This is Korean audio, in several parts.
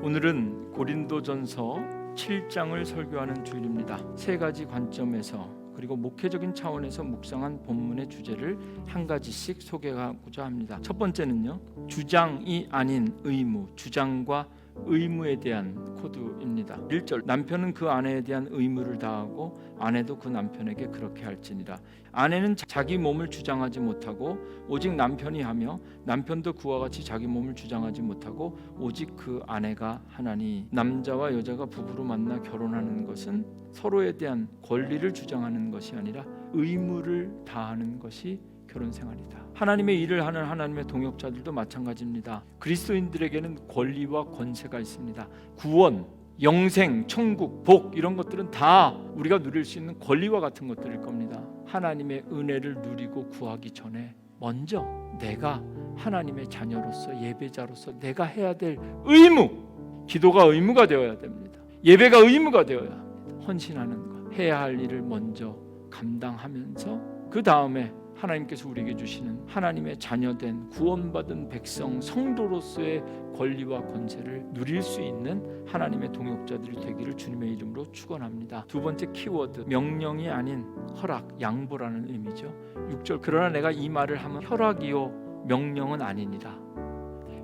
오늘은 고린도전서 7장을 설교하는 주일입니다. 세 가지 관점에서 그리고 목회적인 차원에서 묵상한 본문의 주제를 한 가지씩 소개하고자 합니다. 첫 번째는요. 주장이 아닌 의무, 주장과 의무에 대한 코드입니다. 1절 남편은 그 아내에 대한 의무를 다하고 아내도 그 남편에게 그렇게 할지니라. 아내는 자기 몸을 주장하지 못하고 오직 남편이 하며 남편도 그와 같이 자기 몸을 주장하지 못하고 오직 그 아내가 하나니 남자와 여자가 부부로 만나 결혼하는 것은 서로에 대한 권리를 주장하는 것이 아니라 의무를 다하는 것이 결혼 생활이다. 하나님의 일을 하는 하나님의 동역자들도 마찬가지입니다. 그리스도인들에게는 권리와 권세가 있습니다. 구원, 영생, 천국, 복 이런 것들은 다 우리가 누릴 수 있는 권리와 같은 것들일 겁니다. 하나님의 은혜를 누리고 구하기 전에 먼저 내가 하나님의 자녀로서 예배자로서 내가 해야 될 의무, 기도가 의무가 되어야 됩니다. 예배가 의무가 되어야 합니다. 헌신하는 것, 해야 할 일을 먼저 감당하면서 그 다음에 하나님께서 우리에게 주시는 하나님의 자녀된 구원받은 백성 성도로서의 권리와 권세를 누릴 수 있는 하나님의 동역자들이 되기를 주님의 이름으로 축원합니다. 두 번째 키워드 명령이 아닌 허락, 양보라는 의미죠. 6절 그러나 내가 이 말을 하면 허락이요 명령은 아니니라.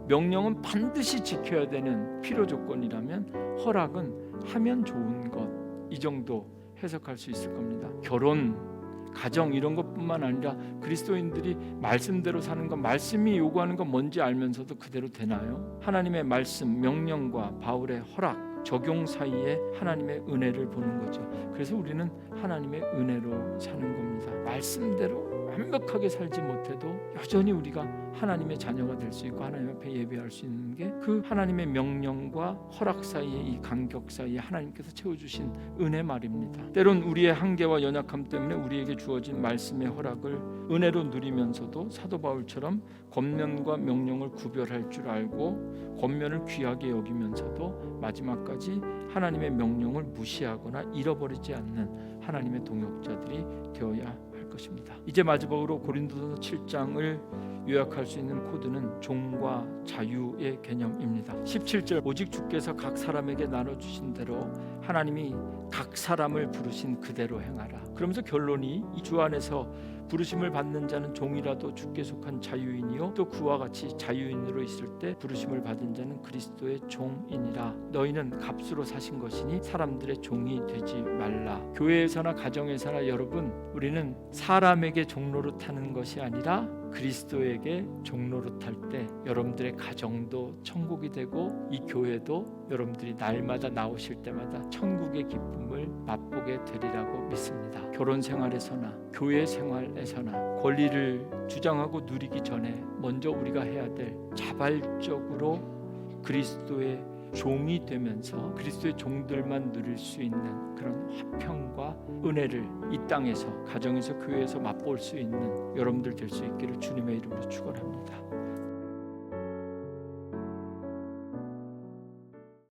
명령은 반드시 지켜야 되는 필요 조건이라면 허락은 하면 좋은 것 이 정도 해석할 수 있을 겁니다. 결혼 가정 이런 것뿐만 아니라 그리스도인들이 말씀대로 사는 것, 말씀이 요구하는 건 뭔지 알면서도 그대로 되나요? 하나님의 말씀, 명령과 바울의 허락, 적용 사이에 하나님의 은혜를 보는 거죠. 그래서 우리는 하나님의 은혜로 사는 겁니다. 말씀대로 완벽하게 살지 못해도 여전히 우리가 하나님의 자녀가 될 수 있고 하나님 앞에 예배할 수 있는 게 그 하나님의 명령과 허락 사이에 이 간격 사이에 하나님께서 채워주신 은혜 말입니다. 때론 우리의 한계와 연약함 때문에 우리에게 주어진 말씀의 허락을 은혜로 누리면서도 사도 바울처럼 권면과 명령을 구별할 줄 알고 권면을 귀하게 여기면서도 마지막까지 하나님의 명령을 무시하거나 잃어버리지 않는 하나님의 동역자들이 되어야 할 것입니다. 이제 마지막으로 고린도서 7장을 요약할 수 있는 코드는 종과 자유의 개념입니다. 17절 오직 주께서 각 사람에게 나눠 주신 대로 하나님이 각 사람을 부르신 그대로 행하라. 그러면서 결론이 이 주 안에서 부르심을 받는 자는 종이라도 주께 속한 자유인이요. 또 그와 같이 자유인으로 있을 때 부르심을 받은 자는 그리스도의 종이니라. 너희는 값으로 사신 것이니 사람들의 종이 되지 말라. 교회에서나 가정에서나 여러분 우리는 사람에게 종로로 타는 것이 아니라 그리스도에게 종로로 탈 때 여러분들의 가정도 천국이 되고 이 교회도 여러분들이 날마다 나오실 때마다 천국의 기쁨을 맛보게 되리라고 믿습니다. 결혼 생활에서나 교회 생활에서나 권리를 주장하고 누리기 전에 먼저 우리가 해야 될 자발적으로 그리스도의 종이 되면서 그리스도의 종들만 누릴 수 있는 그런 화평과 은혜를 이 땅에서 가정에서 교회에서 맛볼 수 있는 여러분들 될 수 있기를 주